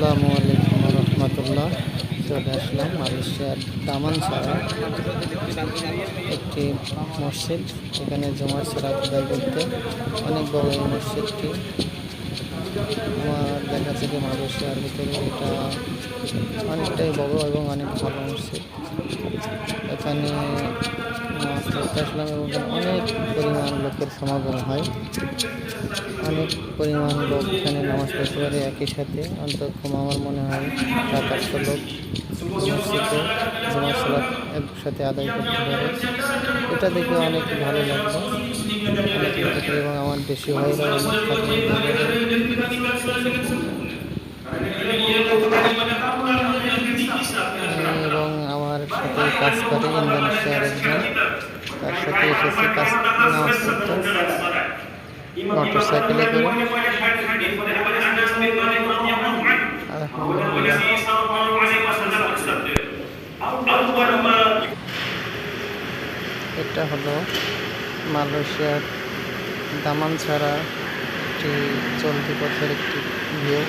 আসসালামু আলাইকুম রহমতুল্লাহ। চলে আসলাম মালয়েশিয়ার দামান ছাড়া একটি মসজিদ। এখানে জমার সারা আদায় করতে অনেক বড় এই মসজিদটি। আমার দেখা থেকে মালয়েশিয়ার ভিতরে এটা অনেকটাই বড় এবং অনেক ভালো মসজিদ। এখানে পড়তে আসলাম এবং অনেক পরিমাণ লোকের সমাগম হয়। অনেক পরিমাণ লোক এখানে নামাজ পড়তে পারে একই সাথে। অন্তত আমার মনে হয় সাত, আটশো লোক মসজিদে জমা একসাথে আদায় করতে পারে। এটা দেখে অনেক ভালো লাগল। এবং আমার দেশি ভাইরা অনেক থাকে এবং আমার সাথে কাজ করে ইন্দোনেশিয়ার একজন। তার সাথে এসেছি কাজ পড়তে মোটর সাইকেলে এটা হলো মালয়েশিয়ার দামান ছাড়া একটি চলতি পথের একটি ভিউ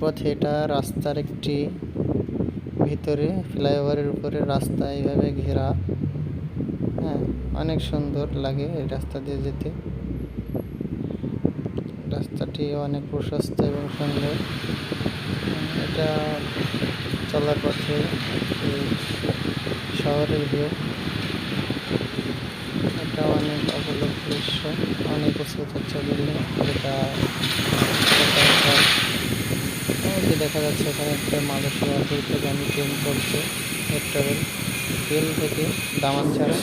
পথে এটা রাস্তার একটি ভিতরে, ফ্লাইওভারের উপরে রাস্তা এইভাবে ঘেরা। হ্যাঁ অনেক সুন্দর লাগে এই রাস্তা দিয়ে যেতে। রাস্তাটি অনেক প্রশস্ত এবং সুন্দর। এটা চলার পথে শহরের ভিউ। এটা অনেক অপলক দৃশ্য। অনেক উঁচু হচ্ছে বিল্ডিং এটা যে দেখা যাচ্ছে এখানে একটা মালয়েশিয়া আমি ট্রেন চলছে ট্রাভেল ট্রেন থেকে দামান ছাড়া